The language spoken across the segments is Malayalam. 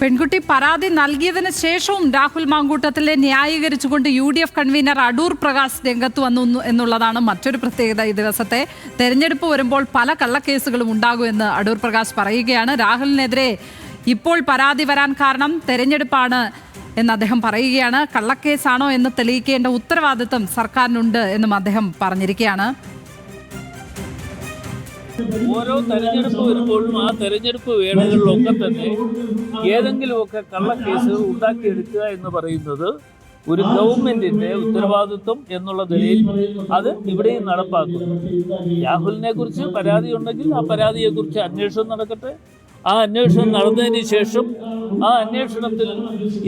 പെൺകുട്ടി പരാതി നൽകിയതിന് ശേഷവും രാഹുൽ മാങ്കൂട്ടത്തിലെ ന്യായീകരിച്ചുകൊണ്ട് U D F convener Adoor Prakash രംഗത്ത് വന്നു എന്നുള്ളതാണ് മറ്റൊരു പ്രത്യേകത ഈ ദിവസത്തെ. തെരഞ്ഞെടുപ്പ് വരുമ്പോൾ പല കള്ളക്കേസുകളും ഉണ്ടാകുമെന്ന് അടൂർ പ്രകാശ് പറയുകയാണ്. രാഹുലിനെതിരെ ഇപ്പോൾ പരാതി വരാൻ കാരണം തെരഞ്ഞെടുപ്പാണ് എന്ന് അദ്ദേഹം പറയുകയാണ്. കള്ളക്കേസാണോ എന്ന് തെളിയിക്കേണ്ട ഉത്തരവാദിത്വം സർക്കാരിനുണ്ട് എന്നും അദ്ദേഹം പറഞ്ഞിരിക്കുകയാണ്. ഓരോ തെരഞ്ഞെടുപ്പ് വരുമ്പോഴും ആ തെരഞ്ഞെടുപ്പ് വേളകളിലൊക്കെ തന്നെ ഏതെങ്കിലുമൊക്കെ കള്ളക്കേസ് ഉണ്ടാക്കിയെടുക്കുക എന്ന് പറയുന്നത് ഒരു ഗവൺമെന്റിന്റെ ഉത്തരവാദിത്വം എന്നുള്ള നിലയിൽ അത് ഇവിടെയും നടപ്പാക്കും രാഹുലിനെ കുറിച്ച് പരാതി ഉണ്ടെങ്കിൽ ആ പരാതിയെ കുറിച്ച് അന്വേഷണം നടക്കട്ടെ. ആ അന്വേഷണം നടന്നതിന് ശേഷം ആ അന്വേഷണത്തിൽ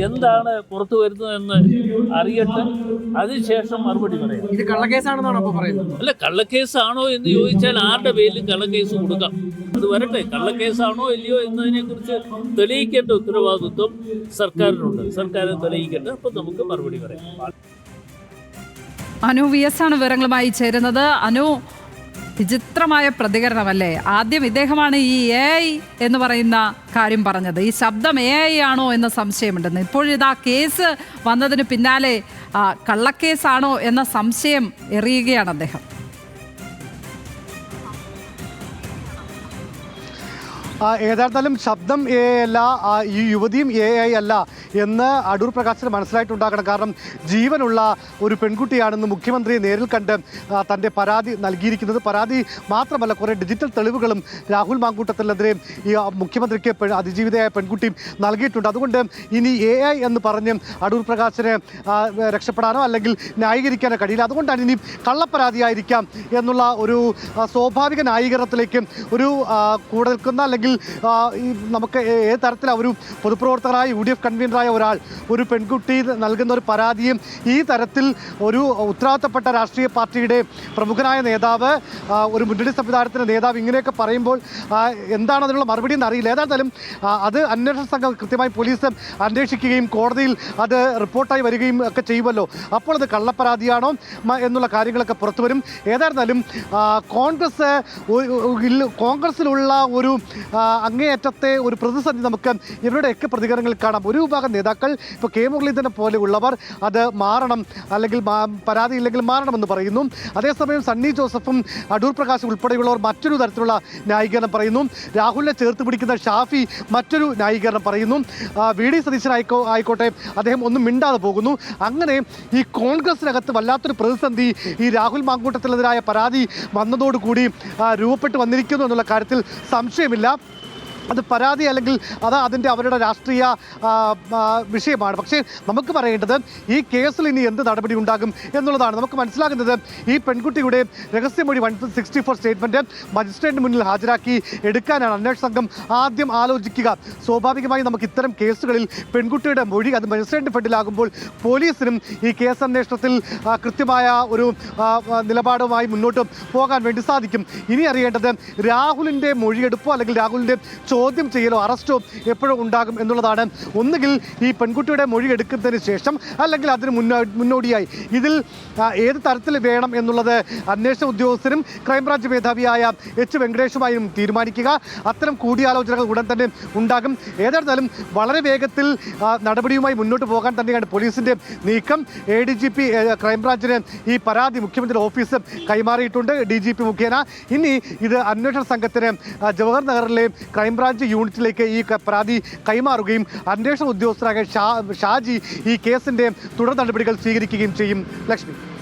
എന്താണ് പുറത്തു വരുന്നതെന്ന് അറിയട്ടെ. അതിനുശേഷം മറുപടി പറയാം. ഇത് കള്ളക്കേസാണെന്നാണ് പറയുന്നത്? അല്ല കള്ളക്കേസാണോ എന്ന് ചോദിച്ചാൽ ആരുടെ പേരിലും കള്ളക്കേസ് കൊടുക്കാം. അത് വരട്ടെ കള്ളക്കേസാണോ ഇല്ലയോ എന്നതിനെ കുറിച്ച് തെളിയിക്കേണ്ട ഉത്തരവാദിത്വം സർക്കാരിനുണ്ട്. സർക്കാർ തെളിയിക്കേണ്ടത് അപ്പം നമുക്ക് മറുപടി പറയാം. അനു വി എസ് ആണ് വിവരങ്ങളുമായി ചേരുന്നത്. അനു വിചിത്രമായ പ്രതികരണമല്ലേ? ആദ്യം ഇദ്ദേഹമാണ് ഈ എ ഐ എന്ന് പറയുന്ന കാര്യം പറഞ്ഞത്. ഈ ശബ്ദം എ ഐ ആണോ എന്ന സംശയമുണ്ടെന്ന്. ഇപ്പോഴിതാ കേസ് വന്നതിന് പിന്നാലെ ആ, കള്ളക്കേസാണോ എന്ന സംശയം എറിയുകയാണ് അദ്ദേഹം. ആ, ഏതായിരുന്നാലും ശബ്ദം എ അല്ല ആ, ഈ യുവതിയും എ ഐ അല്ല. എന്ന് അടൂർ പ്രകാശിന് മനസ്സിലായിട്ടുണ്ടാകണം. കാരണം ജീവനുള്ള ഒരു പെൺകുട്ടിയാണെന്ന് മുഖ്യമന്ത്രി നേരിൽ കണ്ട് തന്റെ പരാതി നൽകിയിരിക്കുന്നത്. പരാതി മാത്രമല്ല കുറേ ഡിജിറ്റൽ തെളിവുകളും രാഹുൽ മാങ്കൂട്ടത്തിനെതിരെ ഈ മുഖ്യമന്ത്രിക്ക് അതിജീവിതയായ പെൺകുട്ടിയും നൽകിയിട്ടുണ്ട്. അതുകൊണ്ട് ഇനി എ ഐ എന്ന് പറഞ്ഞ് അടൂർ പ്രകാശിനെ രക്ഷപ്പെടാനോ അല്ലെങ്കിൽ ന്യായീകരിക്കാനോ കഴിയില്ല. അതുകൊണ്ടാണ് ഇനി കള്ളപ്പരാതിയായിരിക്കാം എന്നുള്ള ഒരു സ്വാഭാവിക ന്യായീകരണത്തിലേക്ക് ഒരു കൂടെ നിൽക്കുന്ന അല്ലെങ്കിൽ നമുക്ക് ഏത് തരത്തിലാ ഒരു പൊതുപ്രവർത്തകരായ യു ഡി എഫ് കൺവീനറായ ഒരാൾ ഒരു പെൺകുട്ടി നൽകുന്ന ഒരു പരാതിയും ഈ തരത്തിൽ ഒരു ഉത്തരവാദിത്തപ്പെട്ട രാഷ്ട്രീയ പാർട്ടിയുടെ പ്രമുഖനായ നേതാവ് ഒരു മുന്നണി സംവിധാനത്തിന്റെ നേതാവ് ഇങ്ങനെയൊക്കെ പറയുമ്പോൾ എന്താണ് അതിനുള്ള മറുപടി എന്ന് അറിയില്ല ഏതായാലും അത് അന്വേഷണ സംഘം കൃത്യമായി പോലീസ് അന്വേഷിക്കുകയും കോടതിയിൽ അത് റിപ്പോർട്ടായി വരികയും ഒക്കെ ചെയ്യുമല്ലോ. അപ്പോൾ അത് കള്ളപ്പരാതിയാണോ എന്നുള്ള കാര്യങ്ങളൊക്കെ പുറത്തു വരും. ഏതായിരുന്നാലും കോൺഗ്രസ് കോൺഗ്രസിലുള്ള ഒരു അങ്ങേയറ്റത്തെ ഒരു പ്രതിസന്ധി നമുക്ക് ഇവരുടെയൊക്കെ പ്രതികരണങ്ങളിൽ കാണാം. ഒരു വിഭാഗം നേതാക്കൾ ഇപ്പോൾ കെ മുരളീധരനെ പോലെയുള്ളവർ അത് മാറണം അല്ലെങ്കിൽ പരാതി ഇല്ലെങ്കിൽ മാറണമെന്ന് പറയുന്നു. അതേസമയം സണ്ണി ജോസഫും അടൂർ പ്രകാശ് ഉൾപ്പെടെയുള്ളവർ മറ്റൊരു തരത്തിലുള്ള ന്യായീകരണം പറയുന്നു. രാഹുലിനെ ചേർത്ത് പിടിക്കുന്ന ഷാഫി മറ്റൊരു ന്യായീകരണം പറയുന്നു. വി ഡി സതീശൻ ആയിക്കോ ആയിക്കോട്ടെ അദ്ദേഹം ഒന്നും മിണ്ടാതെ പോകുന്നു. അങ്ങനെ ഈ കോൺഗ്രസിനകത്ത് വല്ലാത്തൊരു പ്രതിസന്ധി ഈ രാഹുൽ മാങ്കൂട്ടത്തിനെതിരായ പരാതി വന്നതോടുകൂടി രൂപപ്പെട്ട് വന്നിരിക്കുന്നു എന്നുള്ള കാര്യത്തിൽ സംശയമില്ല. അത് പരാതി അല്ലെങ്കിൽ അത് അതിന്റെ അവരുടെ രാഷ്ട്രീയ വിഷയമാണ്. പക്ഷേ നമുക്ക് പറയേണ്ടത് ഈ കേസിൽ ഇനി എന്ത് നടപടി ഉണ്ടാകും എന്നുള്ളതാണ്. നമുക്ക് മനസ്സിലാകുന്നത് ഈ പെൺകുട്ടിയുടെ രഹസ്യമൊഴി വൺ സിക്സ്റ്റി ഫോർ സ്റ്റേറ്റ്മെന്റ് മജിസ്ട്രേറ്റിന് മുന്നിൽ ഹാജരാക്കി എടുക്കാനാണ്. അന്വേഷണ സംഘം ആദ്യം ആലോചിക്കുക. സ്വാഭാവികമായി നമുക്ക് ഇത്തരം കേസുകളിൽ പെൺകുട്ടിയുടെ മൊഴി അത് മജിസ്ട്രേറ്റിന്റെ ഫ്രണ്ടിലാകുമ്പോൾ പോലീസിനും ഈ കേസ് അന്വേഷണത്തിൽ കൃത്യമായ ഒരു നിലപാടുമായി മുന്നോട്ട് പോകാൻ വേണ്ടി സാധിക്കും. ഇനി അറിയേണ്ടത് രാഹുലിന്റെ മൊഴിയെടുപ്പോ അല്ലെങ്കിൽ രാഹുലിന്റെ ചോദ്യം ചെയ്യലോ അറസ്റ്റോ എപ്പോഴും ഉണ്ടാകും എന്നുള്ളതാണ്. ഒന്നുകിൽ ഈ പെൺകുട്ടിയുടെ മൊഴി എടുക്കുന്നതിന് ശേഷം അല്ലെങ്കിൽ അതിന് മുന്നോ മുന്നോടിയായി. ഇതിൽ ഏത് തരത്തിൽ വേണം എന്നുള്ളത് അന്വേഷണ ഉദ്യോഗസ്ഥരും ക്രൈംബ്രാഞ്ച് മേധാവിയായ എച്ച് വെങ്കടേഷുമായും തീരുമാനിക്കുക. അത്തരം കൂടിയാലോചനകൾ ഉടൻ തന്നെ ഉണ്ടാകും. ഏതായിരുന്നാലും വളരെ വേഗത്തിൽ നടപടിയുമായി മുന്നോട്ട് പോകാൻ തന്നെയാണ് പോലീസിന്റെ നീക്കം. എ ഡി ജി പി ക്രൈംബ്രാഞ്ചിന് ഈ പരാതി മുഖ്യമന്ത്രിയുടെ ഓഫീസ് കൈമാറിയിട്ടുണ്ട്. ഡി ജി പി മുഖേന. ഇനി ഇത് അന്വേഷണ സംഘത്തിന് ജവഹർ നഗറിലെ ക്രൈംബ്രാഞ്ച് യൂണിറ്റിലേക്ക് ഈ പരാതി കൈമാറുകയും അന്വേഷണ ഉദ്യോഗസ്ഥരായ ഷാജി ഈ കേസിന്റെ തുടർ നടപടികൾ സ്വീകരിക്കുകയും ചെയ്യും. ലക്ഷ്മി.